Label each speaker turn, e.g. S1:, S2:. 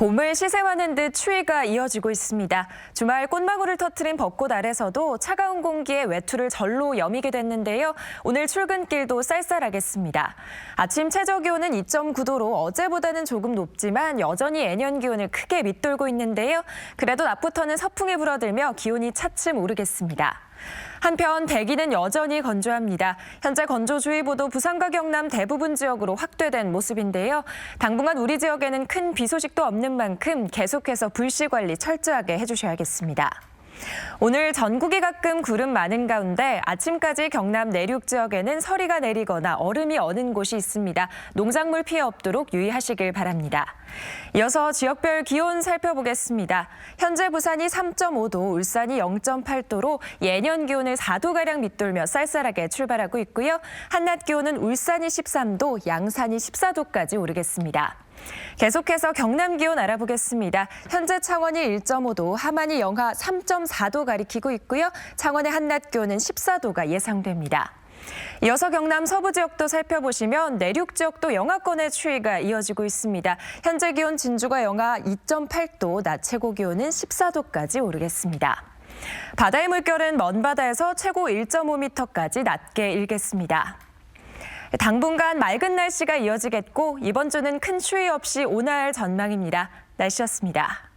S1: 봄을 시샘하는 듯 추위가 이어지고 있습니다. 주말 꽃망울을 터트린 벚꽃 아래서도 차가운 공기에 외투를 절로 여미게 됐는데요. 오늘 출근길도 쌀쌀하겠습니다. 아침 최저 기온은 2.9도로 어제보다는 조금 높지만 여전히 예년 기온을 크게 밑돌고 있는데요. 그래도 낮부터는 서풍이 불어들며 기온이 차츰 오르겠습니다. 한편 대기는 여전히 건조합니다. 현재 건조주의보도 부산과 경남 대부분 지역으로 확대된 모습인데요. 당분간 우리 지역에는 큰 비 소식도 없는 만큼 계속해서 불씨 관리 철저하게 해주셔야겠습니다. 오늘 전국이 가끔 구름 많은 가운데 아침까지 경남 내륙 지역에는 서리가 내리거나 얼음이 어는 곳이 있습니다. 농작물 피해 없도록 유의하시길 바랍니다. 이어서 지역별 기온 살펴보겠습니다. 현재 부산이 3.5도, 울산이 0.8도로 예년 기온을 4도가량 밑돌며 쌀쌀하게 출발하고 있고요. 한낮 기온은 울산이 13도, 양산이 14도까지 오르겠습니다. 계속해서 경남 기온 알아보겠습니다. 현재 창원이 1.5도, 함안이 영하 3.4도 가리키고 있고요. 창원의 한낮 기온은 14도가 예상됩니다. 이어서 경남 서부 지역도 살펴보시면 내륙 지역도 영하권의 추위가 이어지고 있습니다. 현재 기온 진주가 영하 2.8도, 낮 최고 기온은 14도까지 오르겠습니다. 바다의 물결은 먼 바다에서 최고 1.5m까지 낮게 일겠습니다. 당분간 맑은 날씨가 이어지겠고 이번 주는 큰 추위 없이 온화할 전망입니다. 날씨였습니다.